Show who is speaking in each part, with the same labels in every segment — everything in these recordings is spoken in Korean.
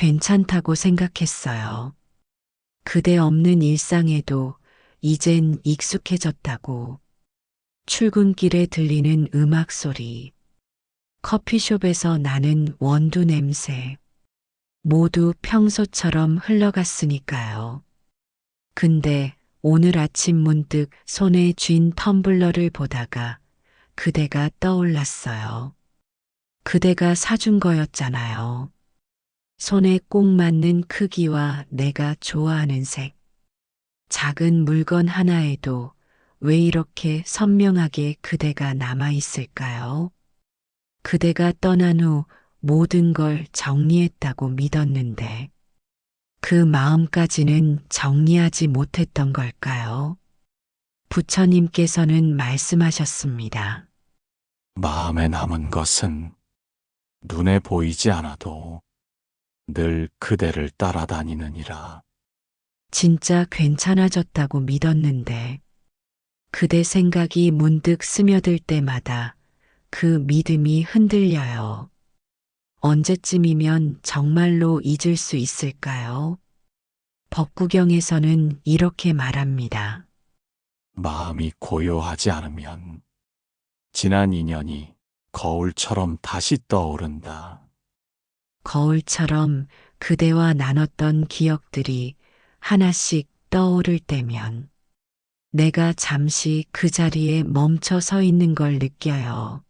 Speaker 1: 괜찮다고 생각했어요. 그대 없는 일상에도 이젠 익숙해졌다고. 출근길에 들리는 음악 소리, 커피숍에서 나는 원두 냄새, 모두 평소처럼 흘러갔으니까요. 근데 오늘 아침 문득 손에 쥔 텀블러를 보다가 그대가 떠올랐어요. 그대가 사준 거였잖아요. 손에 꼭 맞는 크기와 내가 좋아하는 색. 작은 물건 하나에도 왜 이렇게 선명하게 그대가 남아 있을까요? 그대가 떠난 후 모든 걸 정리했다고 믿었는데 그 마음까지는 정리하지 못했던 걸까요? 부처님께서는 말씀하셨습니다.
Speaker 2: 마음에 남은 것은 눈에 보이지 않아도 늘 그대를 따라다니느니라.
Speaker 1: 진짜 괜찮아졌다고 믿었는데 그대 생각이 문득 스며들 때마다 그 믿음이 흔들려요. 언제쯤이면 정말로 잊을 수 있을까요? 법구경에서는 이렇게 말합니다.
Speaker 2: 마음이 고요하지 않으면 지난 인연이 거울처럼 다시 떠오른다.
Speaker 1: 거울처럼 그대와 나눴던 기억들이 하나씩 떠오를 때면 내가 잠시 그 자리에 멈춰 서 있는 걸 느껴요.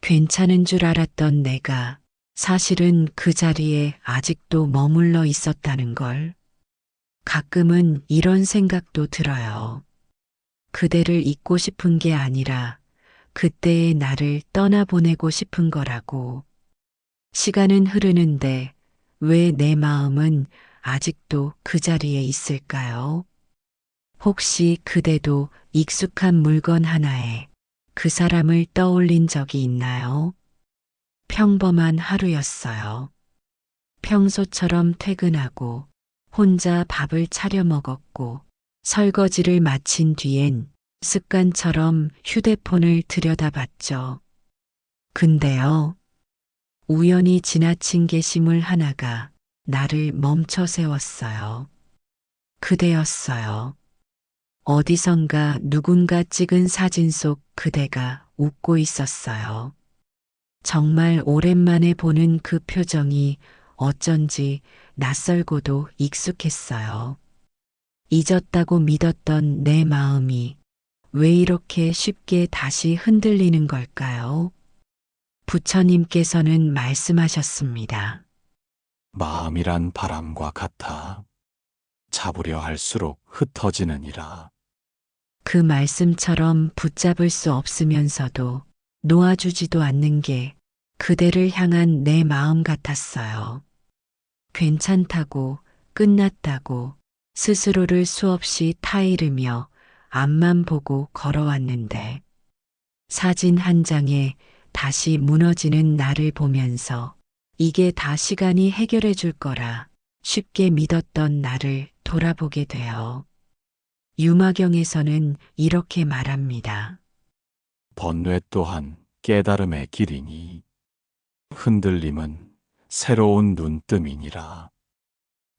Speaker 1: 괜찮은 줄 알았던 내가 사실은 그 자리에 아직도 머물러 있었다는 걸. 가끔은 이런 생각도 들어요. 그대를 잊고 싶은 게 아니라 그때의 나를 떠나보내고 싶은 거라고. 시간은 흐르는데 왜 내 마음은 아직도 그 자리에 있을까요? 혹시 그대도 익숙한 물건 하나에 그 사람을 떠올린 적이 있나요? 평범한 하루였어요. 평소처럼 퇴근하고 혼자 밥을 차려 먹었고 설거지를 마친 뒤엔 습관처럼 휴대폰을 들여다봤죠. 근데요, 우연히 지나친 게시물 하나가 나를 멈춰 세웠어요. 그대였어요. 어디선가 누군가 찍은 사진 속 그대가 웃고 있었어요. 정말 오랜만에 보는 그 표정이 어쩐지 낯설고도 익숙했어요. 잊었다고 믿었던 내 마음이 왜 이렇게 쉽게 다시 흔들리는 걸까요? 부처님께서는 말씀하셨습니다.
Speaker 2: 마음이란 바람과 같아 잡으려 할수록 흩어지느니라.
Speaker 1: 그 말씀처럼 붙잡을 수 없으면서도 놓아주지도 않는 게 그대를 향한 내 마음 같았어요. 괜찮다고, 끝났다고, 스스로를 수없이 타이르며 앞만 보고 걸어왔는데, 사진 한 장에 다시 무너지는 나를 보면서 이게 다 시간이 해결해 줄 거라 쉽게 믿었던 나를 돌아보게 돼요. 유마경에서는 이렇게 말합니다.
Speaker 2: 번뇌 또한 깨달음의 길이니 흔들림은 새로운 눈뜸이니라.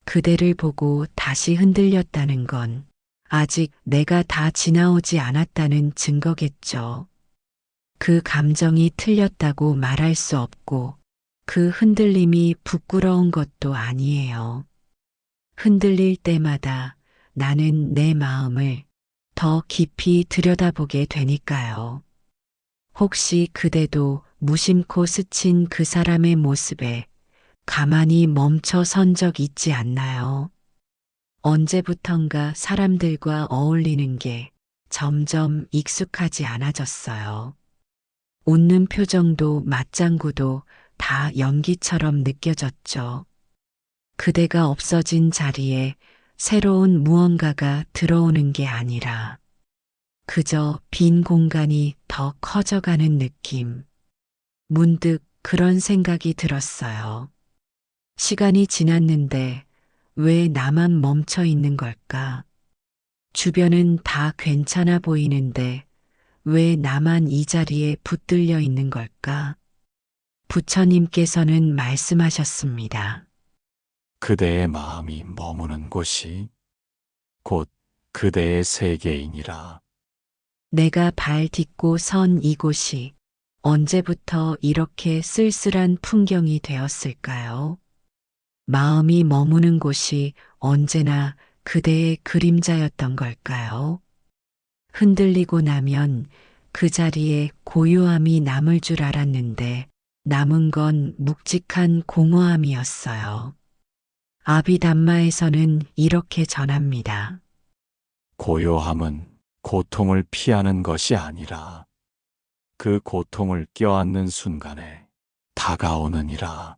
Speaker 1: 그대를 보고 다시 흔들렸다는 건 아직 내가 다 지나오지 않았다는 증거겠죠. 그 감정이 틀렸다고 말할 수 없고 그 흔들림이 부끄러운 것도 아니에요. 흔들릴 때마다 나는 내 마음을 더 깊이 들여다보게 되니까요. 혹시 그대도 무심코 스친 그 사람의 모습에 가만히 멈춰 선 적 있지 않나요? 언제부턴가 사람들과 어울리는 게 점점 익숙하지 않아졌어요. 웃는 표정도 맞장구도 다 연기처럼 느껴졌죠. 그대가 없어진 자리에 새로운 무언가가 들어오는 게 아니라 그저 빈 공간이 더 커져가는 느낌. 문득 그런 생각이 들었어요. 시간이 지났는데 왜 나만 멈춰 있는 걸까? 주변은 다 괜찮아 보이는데 왜 나만 이 자리에 붙들려 있는 걸까? 부처님께서는 말씀하셨습니다.
Speaker 2: 그대의 마음이 머무는 곳이 곧 그대의 세계이니라.
Speaker 1: 내가 발 딛고 선 이곳이 언제부터 이렇게 쓸쓸한 풍경이 되었을까요? 마음이 머무는 곳이 언제나 그대의 그림자였던 걸까요? 흔들리고 나면 그 자리에 고요함이 남을 줄 알았는데 남은 건 묵직한 공허함이었어요. 아비담마에서는 이렇게 전합니다.
Speaker 2: 고요함은 고통을 피하는 것이 아니라 그 고통을 껴안는 순간에 다가오느니라.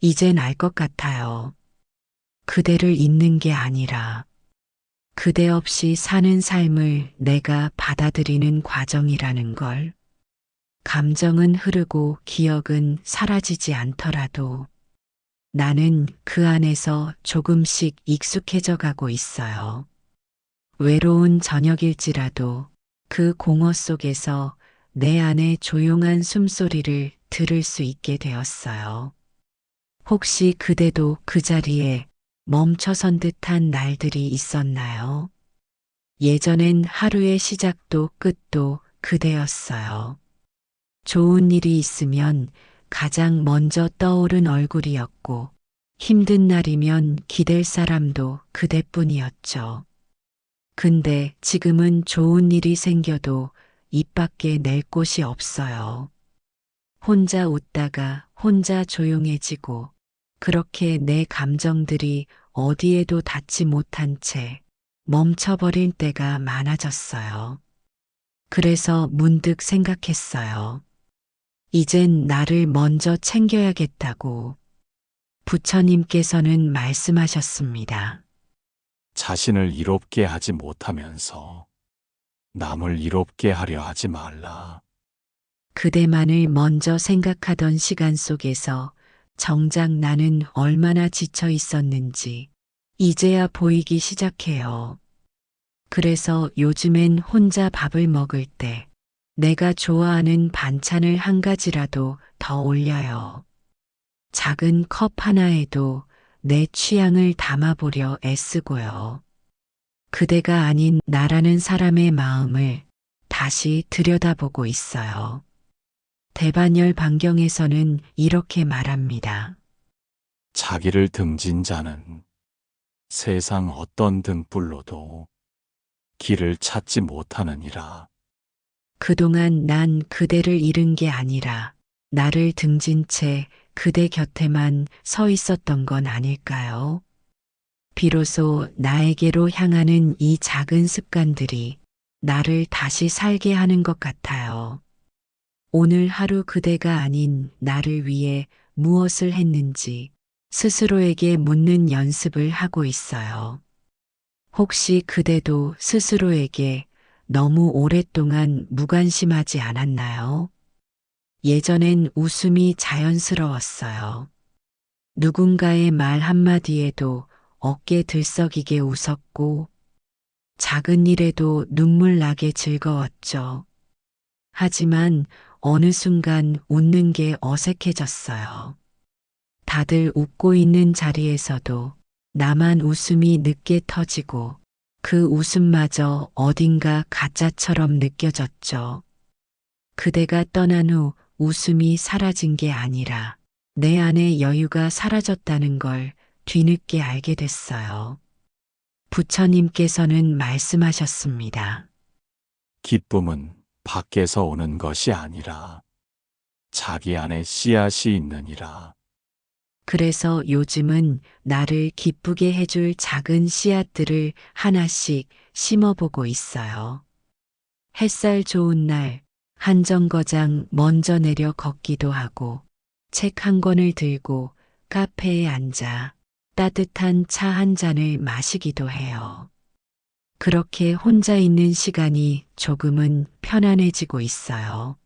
Speaker 1: 이젠 알 것 같아요. 그대를 잊는 게 아니라 그대 없이 사는 삶을 내가 받아들이는 과정이라는 걸. 감정은 흐르고 기억은 사라지지 않더라도 나는 그 안에서 조금씩 익숙해져 가고 있어요. 외로운 저녁일지라도 그 공허 속에서 내 안의 조용한 숨소리를 들을 수 있게 되었어요. 혹시 그대도 그 자리에 멈춰선 듯한 날들이 있었나요? 예전엔 하루의 시작도 끝도 그대였어요. 좋은 일이 있으면 가장 먼저 떠오른 얼굴이었고, 힘든 날이면 기댈 사람도 그대뿐이었죠. 근데 지금은 좋은 일이 생겨도 입 밖에 낼 곳이 없어요. 혼자 웃다가 혼자 조용해지고 그렇게 내 감정들이 어디에도 닿지 못한 채 멈춰버릴 때가 많아졌어요. 그래서 문득 생각했어요. 이젠 나를 먼저 챙겨야겠다고 부처님께서는 말씀하셨습니다.
Speaker 2: 자신을 이롭게 하지 못하면서 남을 이롭게 하려 하지 말라.
Speaker 1: 그대만을 먼저 생각하던 시간 속에서 정작 나는 얼마나 지쳐 있었는지 이제야 보이기 시작해요. 그래서 요즘엔 혼자 밥을 먹을 때 내가 좋아하는 반찬을 한 가지라도 더 올려요. 작은 컵 하나에도 내 취향을 담아보려 애쓰고요. 그대가 아닌 나라는 사람의 마음을 다시 들여다보고 있어요. 대반열 반경에서는 이렇게 말합니다.
Speaker 2: 자기를 등진 자는 세상 어떤 등불로도 길을 찾지 못하느니라.
Speaker 1: 그동안 난 그대를 잃은 게 아니라 나를 등진 채 그대 곁에만 서 있었던 건 아닐까요? 비로소 나에게로 향하는 이 작은 습관들이 나를 다시 살게 하는 것 같아요. 오늘 하루 그대가 아닌 나를 위해 무엇을 했는지 스스로에게 묻는 연습을 하고 있어요. 혹시 그대도 스스로에게 너무 오랫동안 무관심하지 않았나요? 예전엔 웃음이 자연스러웠어요. 누군가의 말 한마디에도 어깨 들썩이게 웃었고, 작은 일에도 눈물 나게 즐거웠죠. 하지만 어느 순간 웃는 게 어색해졌어요. 다들 웃고 있는 자리에서도 나만 웃음이 늦게 터지고 그 웃음마저 어딘가 가짜처럼 느껴졌죠. 그대가 떠난 후 웃음이 사라진 게 아니라 내 안의 여유가 사라졌다는 걸 뒤늦게 알게 됐어요. 부처님께서는 말씀하셨습니다.
Speaker 2: 기쁨은 밖에서 오는 것이 아니라 자기 안에 씨앗이 있느니라.
Speaker 1: 그래서 요즘은 나를 기쁘게 해줄 작은 씨앗들을 하나씩 심어보고 있어요. 햇살 좋은 날, 한 정거장 먼저 내려 걷기도 하고, 책 한 권을 들고 카페에 앉아 따뜻한 차 한 잔을 마시기도 해요. 그렇게 혼자 있는 시간이 조금은 편안해지고 있어요.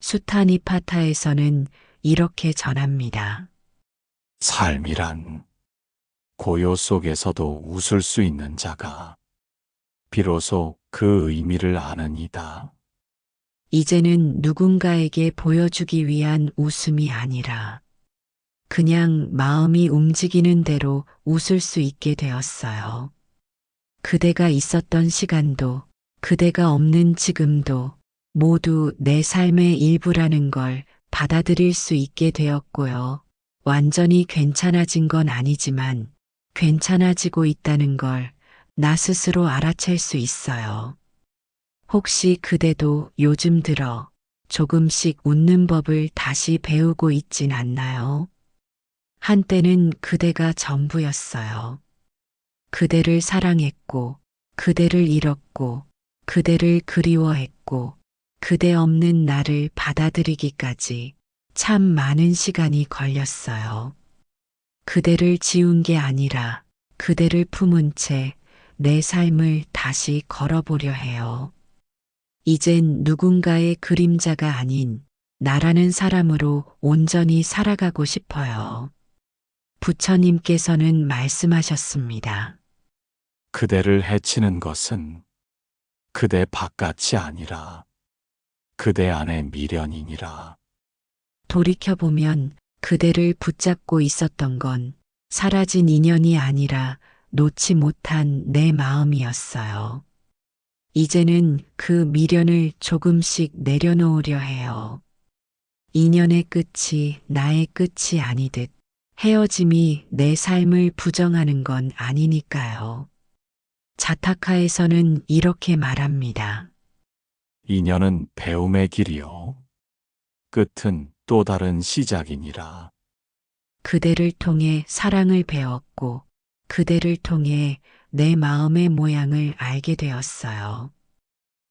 Speaker 1: 수타니파타에서는 이렇게 전합니다.
Speaker 2: 삶이란 고요 속에서도 웃을 수 있는 자가 비로소 그 의미를 아느니다.
Speaker 1: 이제는 누군가에게 보여주기 위한 웃음이 아니라 그냥 마음이 움직이는 대로 웃을 수 있게 되었어요. 그대가 있었던 시간도, 그대가 없는 지금도 모두 내 삶의 일부라는 걸 받아들일 수 있게 되었고요. 완전히 괜찮아진 건 아니지만 괜찮아지고 있다는 걸 나 스스로 알아챌 수 있어요. 혹시 그대도 요즘 들어 조금씩 웃는 법을 다시 배우고 있진 않나요? 한때는 그대가 전부였어요. 그대를 사랑했고, 그대를 잃었고, 그대를 그리워했고, 그대 없는 나를 받아들이기까지 참 많은 시간이 걸렸어요. 그대를 지운 게 아니라 그대를 품은 채 내 삶을 다시 걸어보려 해요. 이젠 누군가의 그림자가 아닌 나라는 사람으로 온전히 살아가고 싶어요. 부처님께서는 말씀하셨습니다.
Speaker 2: 그대를 해치는 것은 그대 바깥이 아니라 그대 안의 미련이니라.
Speaker 1: 돌이켜보면 그대를 붙잡고 있었던 건 사라진 인연이 아니라 놓지 못한 내 마음이었어요. 이제는 그 미련을 조금씩 내려놓으려 해요. 인연의 끝이 나의 끝이 아니듯 헤어짐이 내 삶을 부정하는 건 아니니까요. 자타카에서는 이렇게 말합니다.
Speaker 2: 인연은 배움의 길이요. 끝은 또 다른 시작이니라.
Speaker 1: 그대를 통해 사랑을 배웠고 그대를 통해 내 마음의 모양을 알게 되었어요.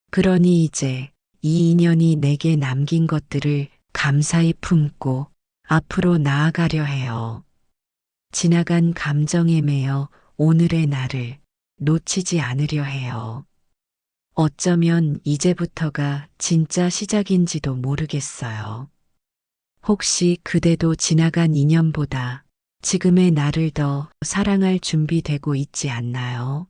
Speaker 1: 그러니 이제 이 인연이 내게 남긴 것들을 감사히 품고 앞으로 나아가려 해요. 지나간 감정에 매여 오늘의 나를 놓치지 않으려 해요. 어쩌면 이제부터가 진짜 시작인지도 모르겠어요. 혹시 그대도 지나간 인연보다 지금의 나를 더 사랑할 준비되고 있지 않나요?